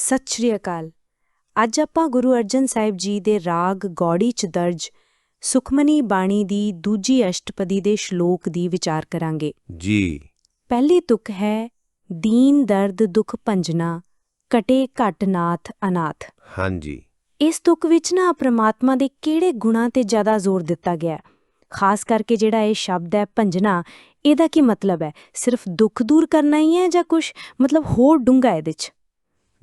ਸਤਿ ਸ਼੍ਰੀ ਅਕਾਲ। ਅੱਜ ਆਪਾਂ ਗੁਰੂ ਅਰਜਨ ਸਾਹਿਬ ਜੀ ਦੇ ਰਾਗ ਗੌੜੀ ਚ ਦਰਜ ਸੁਖਮਨੀ ਬਾਣੀ ਦੀ ਦੂਜੀ ਅਸ਼ਟਪਦੀ ਦੇ ਸ਼ਲੋਕ ਦੀ ਵਿਚਾਰ ਕਰਾਂਗੇ। ਜੀ। ਪਹਿਲੀ ਤੁਕ ਹੈ ਦੀਨ ਦਰਦ ਦੁਖ ਭੰਜਨਾ ਕਟੇ ਘਟ ਨਾਥ ਅਨਾਥ। ਹਾਂਜੀ। ਇਸ ਤੁਕ ਵਿੱਚ ਨਾ ਪ੍ਰਮਾਤਮਾ ਦੇ ਕਿਹੜੇ ਗੁਣਾਂ ਤੇ ਜ਼ਿਆਦਾ ਜ਼ੋਰ ਦਿੱਤਾ ਗਿਆ? ਖਾਸ ਕਰਕੇ ਜਿਹੜਾ ਇਹ ਸ਼ਬਦ ਹੈ ਭੰਜਨਾ ਇਹਦਾ ਕੀ ਮਤਲਬ ਹੈ? ਸਿਰਫ ਦੁੱਖ ਦੂਰ ਕਰਨਾ ਹੀ ਹੈ ਜਾਂ ਕੁਝ ਮਤਲਬ ਹੋਰ ਡੂੰਘਾ ਇਹਦੇ 'ਚ?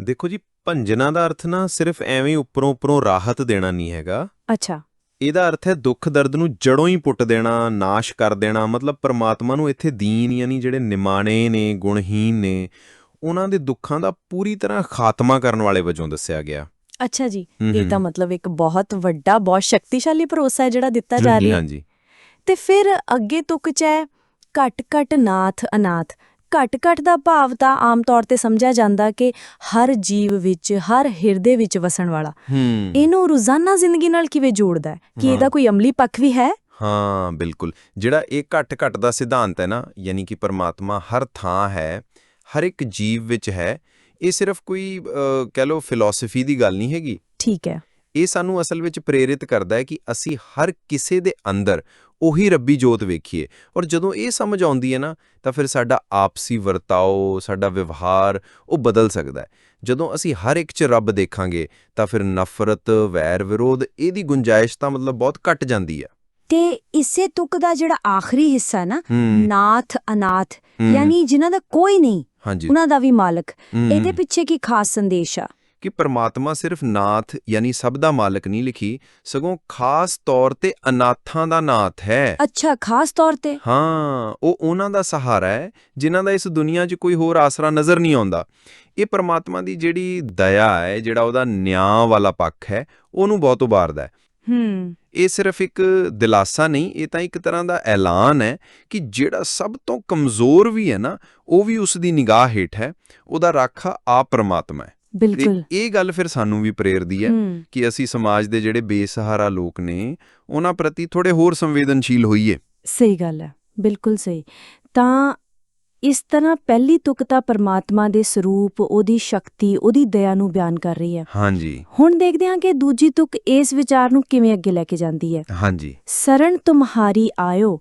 ਦੇਖੋ ਜੀ ਭੰਜਨਾ ਦਾ ਅਰਥ ਨਾ ਸਿਰਫ ਐਵੇਂ ਉੱਪਰੋਂ ਉੱਪਰੋਂ ਰਾਹਤ ਦੇਣਾ ਨਹੀਂ ਹੈਗਾ। ਅੱਛਾ। ਇਹਦਾ ਅਰਥ ਹੈ ਦੁੱਖ ਦਰਦ ਨੂੰ ਜੜੋਂ ਹੀ ਪੁੱਟ ਦੇਣਾ ਨਾਸ਼ ਕਰ ਦੇਣਾ ਮਤਲਬ ਪਰਮਾਤਮਾ ਨੂੰ ਇੱਥੇ ਦੀਨ ਯਾਨੀ ਜਿਹੜੇ ਨਿਮਾਣੇ ਨੇ ਗੁਣਹੀਨ ਨੇ ਉਹਨਾਂ ਦੇ ਦੁੱਖਾਂ ਦਾ ਪੂਰੀ ਤਰ੍ਹਾਂ ਖਾਤਮਾ ਕਰਨ ਵਾਲੇ ਵਜੋਂ ਦੱਸਿਆ ਗਿਆ। ਅੱਛਾ ਜੀ ਇਹ। ਤਾਂ ਮਤਲਬ ਇੱਕ ਬਹੁਤ ਵੱਡਾ ਬਹੁਤ ਸ਼ਕਤੀਸ਼ਾਲੀ ਭਰੋਸਾ ਹੈ ਜਿਹੜਾ ਦਿੱਤਾ ਜਾ ਰਿਹਾ। ਹੈ ਹਾਂਜੀ। ਤੇ ਫਿਰ ਅੱਗੇ ਤੁਕ ਚ ਹੈ ਘਟ ਘਟ ਨਾਥ ਅਨਾਥ। ਘਟ ਘਟ ਦਾ ਭਾਵ ਤਾਂ ਆਮ ਤੌਰ ਤੇ ਸਮਝਿਆ ਜਾਂਦਾ ਕਿ ਹਰ ਜੀਵ ਵਿੱਚ ਹਰ ਹਿਰਦੇ ਵਿੱਚ ਵਸਣ ਵਾਲਾ। ਇਹਨੂੰ ਰੋਜ਼ਾਨਾ ਜ਼ਿੰਦਗੀ ਨਾਲ ਕਿਵੇਂ ਜੋੜਦਾ ਹੈ? ਕਿ ਇਹਦਾ। ਕੋਈ ਅਮਲੀ ਪੱਖ ਵੀ ਹੈ? ਹਾਂ ਬਿਲਕੁਲ। ਜਿਹੜਾ ਇਹ ਘਟ ਘਟ ਦਾ ਸਿਧਾਂਤ ਹੈ ਨਾ ਯਾਨੀ ਕਿ ਪਰਮਾਤਮਾ ਹਰ ਥਾਂ ਹੈ ਹਰ ਇੱਕ ਜੀਵ ਵਿੱਚ ਹੈ ਇਹ ਸਿਰਫ ਕੋਈ ਕਹਿ ਲਓ ਫਿਲਾਸਫੀ ਦੀ ਗੱਲ ਨਹੀਂ ਹੈਗੀ। ਠੀਕ ਹੈ। ਇਹ ਸਾਨੂੰ ਅਸਲ ਵਿੱਚ ਪ੍ਰੇਰਿਤ ਕਰਦਾ ਹੈ ਕਿ ਅਸੀਂ ਹਰ ਕਿਸੇ ਦੇ ਅੰਦਰ ਉਹੀ ਰੱਬੀ ਜੋਤ ਵੇਖੀਏ। ਔਰ ਜਦੋਂ ਇਹ ਸਮਝ ਆਉਂਦੀ ਹੈ ਨਾ ਤਾਂ ਫਿਰ ਸਾਡਾ ਆਪਸੀ ਵਰਤਾਓ ਸਾਡਾ ਵਿਵਹਾਰ ਉਹ ਬਦਲ ਸਕਦਾ ਹੈ। ਜਦੋਂ ਅਸੀਂ ਹਰ ਇੱਕ 'ਚ ਰੱਬ ਦੇਖਾਂਗੇ ਤਾਂ ਫਿਰ ਨਫ਼ਰਤ ਵੈਰ ਵਿਰੋਧ ਇਹਦੀ ਗੁੰਜਾਇਸ਼ ਤਾਂ ਮਤਲਬ ਬਹੁਤ ਘਟ ਜਾਂਦੀ ਹੈ। ਤੇ ਇਸੇ ਤੁਕ ਦਾ ਜਿਹੜਾ ਆਖਰੀ ਹਿੱਸਾ ਨਾ ਨਾਥ ਅਨਾਥ ਯਾਨੀ ਜਿਨ੍ਹਾਂ ਦਾ ਕੋਈ ਨਹੀਂ ਉਹਨਾਂ ਦਾ ਵੀ ਮਾਲਕ। ਇਹਦੇ ਪਿੱਛੇ ਕੀ ਖਾਸ ਸੰਦੇਸ਼ ਆ? ਕਿ ਪਰਮਾਤਮਾ ਸਿਰਫ ਨਾਥ ਯਾਨੀ ਸਭ ਦਾ ਮਾਲਕ ਨਹੀਂ ਲਿਖੀ ਸਗੋਂ ਖਾਸ ਤੌਰ ਤੇ ਅਨਾਥਾਂ ਦਾ ਨਾਥ ਹੈ। ਅੱਛਾ ਖਾਸ ਤੌਰ ਤੇ? ਹਾਂ ਉਹ ਉਹਨਾਂ ਦਾ ਸਹਾਰਾ ਹੈ ਜਿਨ੍ਹਾਂ ਦਾ ਇਸ ਦੁਨੀਆ 'ਚ ਕੋਈ ਹੋਰ ਆਸਰਾ ਨਜ਼ਰ ਨਹੀਂ ਆਉਂਦਾ। ਇਹ ਪਰਮਾਤਮਾ ਦੀ ਜਿਹੜੀ ਦਇਆ ਹੈ ਜਿਹੜਾ ਉਹਦਾ ਨਿਆਂ ਵਾਲਾ ਪੱਖ ਹੈ ਉਹਨੂੰ ਬਹੁਤ ਉਭਾਰਦਾ ਹੈ। ਹੂੰ। ਇਹ ਸਿਰਫ ਇੱਕ ਦਿਲਾਸਾ ਨਹੀਂ ਇਹ ਤਾਂ ਇੱਕ ਤਰ੍ਹਾਂ ਦਾ ਐਲਾਨ ਹੈ ਕਿ ਜਿਹੜਾ ਸਭ ਤੋਂ ਕਮਜ਼ੋਰ ਵੀ ਹੈ ਨਾ ਉਹ ਵੀ ਉਸ ਦੀ ਨਿਗਾਹ ਹੇਠ ਹੈ ਉਹਦਾ ਰਾਖਾ ਆ ਪਰਮਾਤਮਾ ਹੈ। ਬਿਲਕੁਲ। ਇਹ ਗੱਲ ਫਿਰ ਸਾਨੂੰ ਵੀ ਪ੍ਰੇਰਦੀ ਹੈ ਕਿ ਅਸੀਂ ਸਮਾਜ ਦੇ ਜਿਹੜੇ ਬੇਸਹਾਰਾ ਲੋਕ ਨੇ ਉਹਨਾਂ ਪ੍ਰਤੀ ਥੋੜੇ ਹੋਰ ਸੰਵੇਦਨਸ਼ੀਲ ਹੋਈਏ। ਸਹੀ ਗੱਲ ਹੈ ਬਿਲਕੁਲ ਸਹੀ। ਤਾਂ ਇਸ ਤਰ੍ਹਾਂ ਪਹਿਲੀ ਤੁਕ ਤਾਂ ਪਰਮਾਤਮਾ ਦੇ ਸਰੂਪ ਉਹਦੀ ਸ਼ਕਤੀ ਉਹਦੀ ਦਇਆ ਨੂੰ ਬਿਆਨ ਕਰ ਰਹੀ ਹੈ। ਹਾਂਜੀ। ਹੁਣ ਦੇਖਦੇ ਹਾਂ ਕਿ ਦੂਜੀ ਤੁਕ ਇਸ ਵਿਚਾਰ ਨੂੰ ਕਿਵੇਂ ਅੱਗੇ ਲੈ ਕੇ ਜਾਂਦੀ ਹੈ। ਹਾਂਜੀ। ਸਰਣ ਤੁਮਹਾਰੀ ਆਇਓ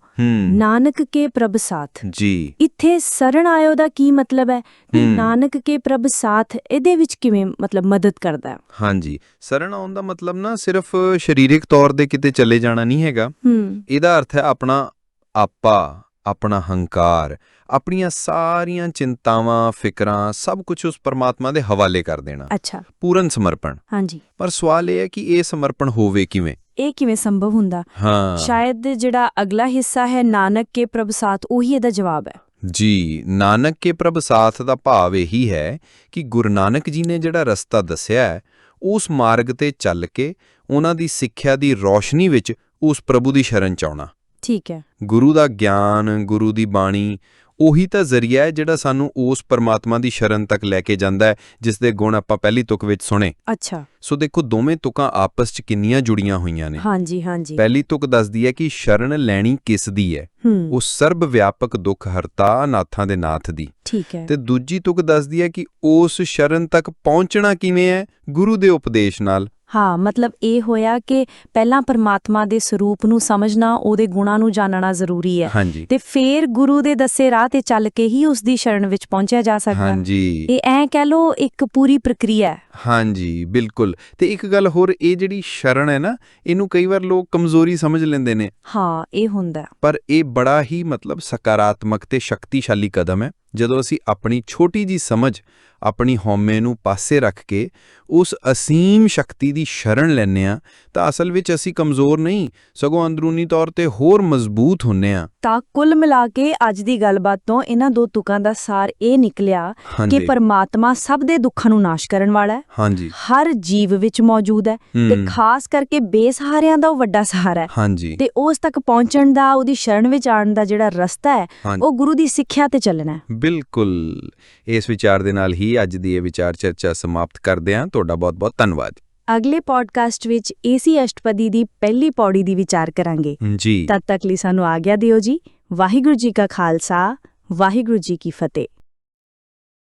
ਨਾਨਕ ਕੇ ਪ੍ਰਭ ਸਾਥ। ਜੀ। ਇੱਥੇ ਸਰਣ ਆਇਓ ਦਾ ਕੀ ਮਤਲਬ ਹੈ? ਕਿ। ਨਾਨਕ ਕੇ ਪ੍ਰਭ ਸਾਥ ਇਹਦੇ ਵਿੱਚ ਕਿਵੇਂ ਮਤਲਬ ਮਦਦ ਕਰਦਾ ਹੈ? ਹਾਂਜੀ। ਸਰਣ ਆਉਣ ਦਾ ਮਤਲਬ ਨਾ ਸਿਰਫ ਸਰੀਰਕ ਤੌਰ ਤੇ ਕਿਤੇ ਚਲੇ ਜਾਣਾ ਨਹੀਂ ਹੈਗਾ। ਹੂੰ। ਇਹਦਾ ਅਰਥ ਹੈ ਆਪਣਾ ਆਪਾ। ਆਪਣਾ ਹੰਕਾਰ ਆਪਣੀਆਂ ਸਾਰੀਆਂ ਚਿੰਤਾਵਾਂ ਫਿਕਰਾਂ ਸਭ ਕੁਝ ਉਸ ਪਰਮਾਤਮਾ ਦੇ ਹਵਾਲੇ ਕਰ ਦੇਣਾ। ਅੱਛਾ। ਪੂਰਨ ਸਮਰਪਣ। ਹਾਂਜੀ। ਪਰ ਸਵਾਲ ਇਹ ਹੈ ਕਿ ਇਹ ਸਮਰਪਣ ਹੋਵੇ ਕਿਵੇਂ? ਇਹ ਕਿਵੇਂ ਸੰਭਵ ਹੁੰਦਾ? ਹਾਂ। ਸ਼ਾਇਦ ਜਿਹੜਾ ਅਗਲਾ ਹਿੱਸਾ ਹੈ ਨਾਨਕ ਕੇ ਪ੍ਰਭ ਸਾਥ ਉਹੀ ਇਹਦਾ ਜਵਾਬ ਹੈ। ਜੀ ਨਾਨਕ ਕੇ ਪ੍ਰਭ ਸਾਥ ਦਾ ਭਾਵ ਇਹੀ ਹੈ ਕਿ ਗੁਰੂ ਨਾਨਕ ਜੀ ਨੇ ਜਿਹੜਾ ਰਸਤਾ ਦੱਸਿਆ ਹੈ ਉਸ ਮਾਰਗ ਤੇ ਚੱਲ ਕੇ ਉਹਨਾਂ ਦੀ ਸਿੱਖਿਆ ਦੀ ਰੌਸ਼ਨੀ ਵਿੱਚ ਉਸ ਪ੍ਰਭੂ ਦੀ ਸ਼ਰਨ ਚ ਆਉਣਾ। ਠੀਕ ਹੈ। ਗੁਰੂ ਦਾ ਗਿਆਨ ਗੁਰੂ ਦੀ ਬਾਣੀ ਉਹੀ ਤਾਂ ਜ਼ਰੀਆ ਹੈ ਜਿਹੜਾ ਸਾਨੂੰ ਉਸ ਪਰਮਾਤਮਾ ਦੀ ਸ਼ਰਨ ਤੱਕ ਲੈ ਕੇ ਜਾਂਦਾ ਹੈ ਜਿਸ ਦੇ ਗੁਣ ਆਪਾਂ ਪਹਿਲੀ ਤੁਕ ਵਿੱਚ ਸੁਣੇ। ਅੱਛਾ। ਸੋ ਦੇਖੋ ਦੋਵੇਂ ਤੁਕਾਂ ਆਪਸ 'ਚ ਕਿੰਨੀਆਂ ਜੁੜੀਆਂ ਹੋਈਆਂ ਨੇ। ਹਾਂਜੀ ਹਾਂਜੀ। ਪਹਿਲੀ ਤੁਕ ਦੱਸਦੀ ਹੈ ਕਿ ਸ਼ਰਨ ਲੈਣੀ ਕਿਸ ਦੀ ਹੈ? ਹੂੰ। ਉਹ ਸਰਬ ਵਿਆਪਕ ਦੁੱਖ ਹਰਤਾ ਨਾਥਾਂ ਦੇ ਨਾਥ ਦੀ। ਠੀਕ ਹੈ। ਤੇ ਦੂਜੀ ਤੁਕ ਦੱਸਦੀ ਹੈ ਕਿ ਉਸ ਸ਼ਰਨ ਤੱਕ ਪਹੁੰਚਣਾ ਕਿਵੇਂ ਹੈ? ਗੁਰੂ ਦੇ ਉਪਦੇਸ਼ ਨਾਲ। ਹਾਂ ਮਤਲਬ ਇਹ ਹੋਇਆ ਕਿ ਪਹਿਲਾਂ ਪਰਮਾਤਮਾ ਦੇ ਸਰੂਪ ਨੂੰ ਸਮਝਣਾ ਉਹਦੇ ਗੁਣਾਂ ਨੂੰ ਜਾਣਨਾ ਜ਼ਰੂਰੀ ਹੈ। ਤੇ ਫੇਰ ਗੁਰੂ ਦੇ ਦੱਸੇ ਰਾਹ ਤੇ ਚੱਲ ਕੇ ਹੀ ਉਸ ਦੀ ਸ਼ਰਨ ਵਿੱਚ ਪਹੁੰਚਿਆ ਜਾ ਸਕਦਾ। ਹੈ ਹਾਂਜੀ। ਇਹ ਐ ਕਹਿ ਲੋ ਇੱਕ ਪੂਰੀ ਪ੍ਰਕਿਰਿਆ ਹੈ। ਹਾਂਜੀ ਬਿਲਕੁਲ। ਤੇ ਇੱਕ ਗੱਲ ਹੋਰ ਇਹ ਜਿਹੜੀ ਸ਼ਰਨ ਹੈ ਨਾ ਇਹਨੂੰ ਕਈ ਵਾਰ ਲੋਕ ਕਮਜ਼ੋਰੀ ਸਮਝ ਲੈਂਦੇ ਨੇ। ਹਾਂ ਇਹ ਹੁੰਦਾ। ਪਰ ਇਹ ਬੜਾ ਹੀ ਮਤਲਬ ਸਕਾਰਾਤਮਕ ਤੇ ਸ਼ਕਤੀਸ਼ਾਲੀ ਕਦਮ ਹੈ। ਜਦੋਂ ਅਸੀਂ ਆਪਣੀ ਛੋਟੀ ਜੀ ਸਮਝ ਆਪਣੀ ਹਉਮੈ ਨੂੰ ਪਾਸੇ ਰੱਖ ਕੇ ਉਸ ਅਸੀਮ ਸ਼ਕਤੀ ਦੀ ਸ਼ਰਨ ਲੈਂਦੇ ਆ ਤਾਂ ਅਸਲ ਵਿੱਚ ਅਸੀਂ ਕਮਜ਼ੋਰ ਨਹੀਂ ਸਗੋਂ ਅੰਦਰੂਨੀ ਤੌਰ ਤੇ ਹੋਰ ਮਜ਼ਬੂਤ ਹੁੰਨੇ ਆ ਤਾਂ ਕੁੱਲ ਮਿਲਾ ਕੇ ਅੱਜ ਦੀ ਗੱਲਬਾਤ ਤੋਂ ਇਹਨਾਂ ਦੋ ਤੁਕਾਂ ਦਾ ਸਾਰ ਇਹ ਨਿਕਲਿਆ ਕਿ ਪਰਮਾਤਮਾ ਸਭ ਦੇ ਦੁੱਖਾਂ ਨੂੰ ਨਾਸ਼ ਕਰਨ ਵਾਲਾ ਹੈ। ਹਾਂਜੀ। ਹਰ ਜੀਵ ਵਿੱਚ ਮੌਜੂਦ ਹੈ ਤੇ ਖਾਸ ਕਰਕੇ ਬੇਸਹਾਰਿਆਂ ਦਾ ਉਹ ਵੱਡਾ ਸਹਾਰਾ ਹੈ। ਹਾਂਜੀ। ਤੇ ਉਸ ਤੱਕ ਪਹੁੰਚਣ ਦਾ ਉਹਦੀ ਸ਼ਰਨ ਵਿੱਚ ਆਉਣ ਦਾ ਜਿਹੜਾ ਰਸਤਾ ਹੈ। ਉਹ ਗੁਰੂ ਦੀ ਸਿੱਖਿਆ ਤੇ ਚੱਲਣਾ ਹੈ। ਬਿਲਕੁਲ। ਇਸ ਵਿਚਾਰ ਦੇ ਨਾਲ ਹੀ ਅੱਜ ਦੀ ਇਹ ਵਿਚਾਰ ਚਰਚਾ ਸਮਾਪਤ ਕਰਦੇ ਹਾਂ। ਤੁਹਾਡਾ ਬਹੁਤ ਬਹੁਤ ਧੰਨਵਾਦ। ਅਗਲੇ ਪੋਡਕਾਸਟ ਵਿੱਚ ਏਸੀ ਅਸ਼ਟਪਦੀ ਦੀ ਪਹਿਲੀ ਪੌੜੀ ਦੀ ਵਿਚਾਰ ਕਰਾਂਗੇ। ਜੀ। ਤਦ ਤੱਕ ਲਈ ਸਾਨੂੰ ਆਗਿਆ ਦਿਓ ਜੀ। ਵਾਹਿਗੁਰੂ ਜੀ ਕਾ ਖਾਲਸਾ ਵਾਹਿਗੁਰੂ ਜੀ ਕੀ ਫਤਿਹ।